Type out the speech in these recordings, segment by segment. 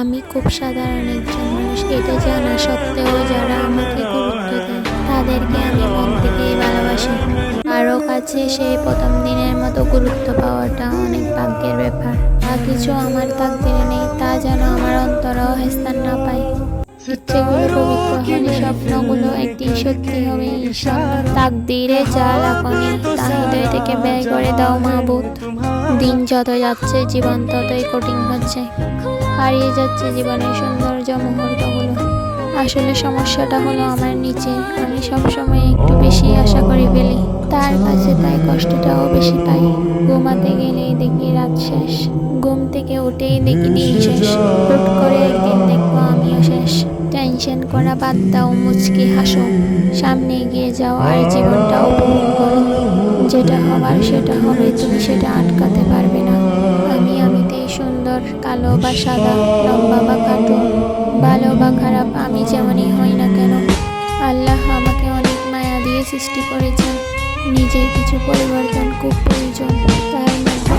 আমি খুব সাধারণ একজন মানুষ, এটা জানা সত্ত্বেও যারা আমাকে গুরুত্ব দেয়, তাদেরকে আমি মন থেকেই ভালোবাসি। আরও কাছে সেই প্রথম দিনের মতো গুরুত্ব পাওয়াটা অনেক ভাগ্যের ব্যাপার। বা কিছু আমার তাকদিরে নেই, তা যেন আমার অন্তরেও স্থান না পায়। ইচ্ছেগুলো পবিত্র হলে স্বপ্নগুলো একদিন সত্যি হবে তাকদিরে যা লাখনি তা হৃদয় থেকে ব্যয় করে দাও মাহবুদ দিন যত যাচ্ছে, জীবন ততই কঠিন হচ্ছে। হারিয়ে যাচ্ছে জীবনের সৌন্দর্য মুহূর্তগুলো। আসলে সমস্যাটা হলো আমার নিচে। আমি সবসময় একটু বেশি আশা করে ফেলি। তার কাছে তাই কষ্টটাও বেশি পাই। ঘুমাতে গেলেই দেখি রাত শেষ। ঘুম থেকে উঠেই দেখি দিন শেষ। হুট করে একদিন দেখব আমিও শেষ। টেনশন করা বাদ দাও, মুচকি হাসো। সামনে এগিয়ে যাও, আর জীবনটা উপভোগ করো। যেটা হবার সেটা হবে, তুমি সেটা আটকাতে পারবে না। সুন্দর কালো বা সাদা লম্বা বা খাটো ভালো বা খারাপ আমি যেমনই হই না কেন আল্লাহ আমাকে অনেক মায়া দিয়ে সৃষ্টি করেছেন। নিজের কিছু পরিবর্তন খুব প্রয়োজন তার মধ্যে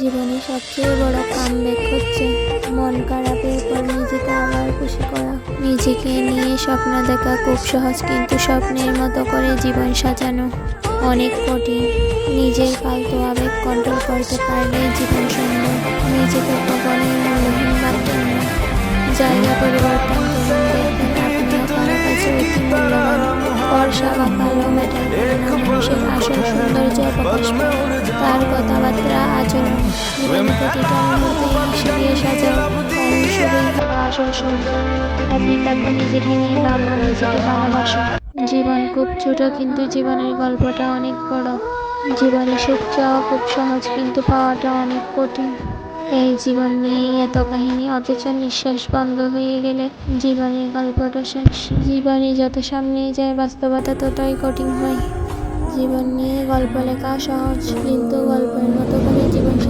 জীবনে সবচেয়ে বড় কাম হচ্ছে মন খারাপের নিজেকে নিয়ে স্বপ্ন দেখা খুব সহজ, কিন্তু স্বপ্নের মতো করে জীবন সাজানো অনেক কঠিন। নিজের ফালতু আবেগ কন্ট্রোল করতে পারলেই জীবন সুন্দর। নিজেকে কখনোই মূল্যহীন ভাববেন জায়গা পরিবর্তন করুন, দেখবেন আপনিও কাছে অতি মূল্যবান। বা মানুষের আসল সৌন্দর্য তার কথাবার্তা, আচরণ জীবনে প্রতিটা মুহূর্তে সাজাও। জীবন খুব ছোট, কিন্তু জীবনের গল্পটা অনেক বড়। জীবনে সুখ চাওয়া খুব সহজ, কিন্তু পাওয়াটা অনেক কঠিন। এই জীবন নিয়ে এত কাহিনী, অথচ নিঃশ্বাস বন্ধ হয়ে গেলে জীবনের গল্পটা শেষ। জীবনে যত সামনে যায়, বাস্তবতা ততই কঠিন হয়। জীবন নিয়ে গল্প লেখা সহজ, কিন্তু গল্পের মতো করে জীবন